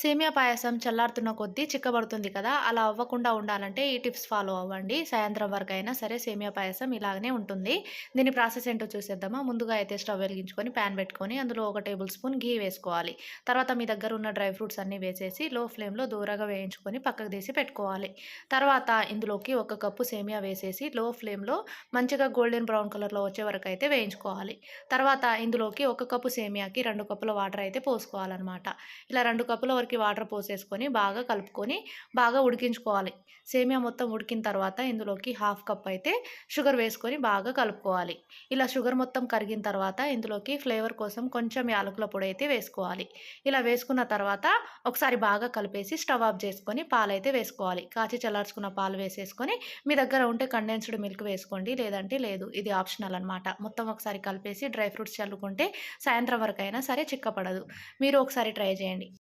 సేమియా పాయసం చల్లారుతున్న కొద్దీ చిక్కబడుతుంది కదా అలా అవ్వకుండా ఉండాలంటే ఈ టిప్స్ ఫాలో అవ్వండి. సాయంత్రం వరకు అయినా సరే సేమియా పాయసం ఇలాగనే ఉంటుంది. దీని ప్రాసెస్ ఏంటో చూసేద్దామా? ముందుగా అయితే స్టవ్ వెలిగించుకొని ప్యాన్ పెట్టుకొని అందులో ఒక టేబుల్ స్పూన్ గీ వేసుకోవాలి. తర్వాత మీ దగ్గర ఉన్న డ్రై ఫ్రూట్స్ అన్నీ వేసేసి లో ఫ్లేమ్లో దూరగా వేయించుకొని పక్కకు తీసి పెట్టుకోవాలి. తర్వాత ఇందులోకి ఒక కప్పు సేమియా వేసేసి లో ఫ్లేమ్లో మంచిగా గోల్డెన్ బ్రౌన్ కలర్లో వచ్చే వరకు అయితే వేయించుకోవాలి. తర్వాత ఇందులోకి ఒక కప్పు సేమియాకి రెండు కప్పుల వాటర్ అయితే పోసుకోవాలన్నమాట. ఇలా రెండు కప్పుల కుక్కర్కి వాటర్ పోసేసుకొని బాగా కలుపుకొని బాగా ఉడికించుకోవాలి. సేమియా మొత్తం ఉడికిన తర్వాత ఇందులోకి హాఫ్ కప్ అయితే షుగర్ వేసుకొని బాగా కలుపుకోవాలి. ఇలా షుగర్ మొత్తం కరిగిన తర్వాత ఇందులోకి ఫ్లేవర్ కోసం కొంచెం యాలకుల పొడి అయితే వేసుకోవాలి. ఇలా వేసుకున్న తర్వాత ఒకసారి బాగా కలిపేసి స్టవ్ ఆఫ్ చేసుకొని పాలైతే వేసుకోవాలి. కాచి చల్లార్చుకున్న పాలు వేసేసుకొని మీ దగ్గర ఉంటే కండెన్స్డ్ మిల్క్ వేసుకోండి లేదంటే లేదు. ఇది ఆప్షనల్ అనమాట మొత్తం ఒకసారి కలిపేసి డ్రై ఫ్రూట్స్ చల్లుకుంటే సాయంత్రం వరకు అయినా సరే చిక్కపడదు. మీరు ఒకసారి ట్రై చేయండి.